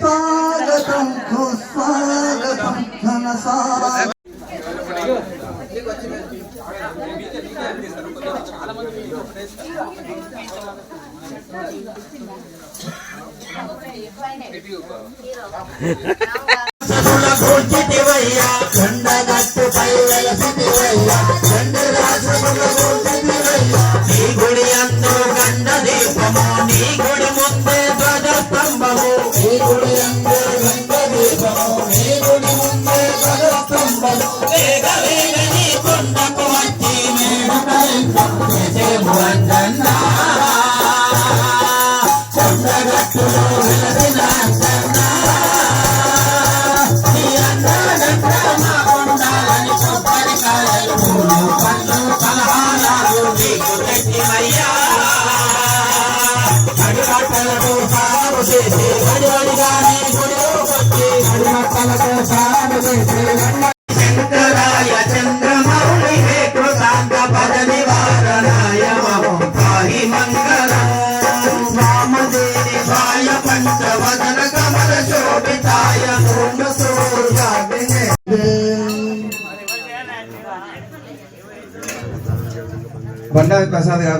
స్వాగతం సుస్వాగతం ఘన స్వాగతం చేసి వడివడిగానే గుడిలోకొచ్చి అడిగట్టలతో సాగు చేసి శంకరాయ చంద్రమౌళి హే కృతాంత పద నివారణాయ మమం పాహి మంగళం వామదేవి వాయ పంచవదన కమల శోభితాయ మూఢ సూర్యాగ్నే బండారి ప్రసాద్ గారు.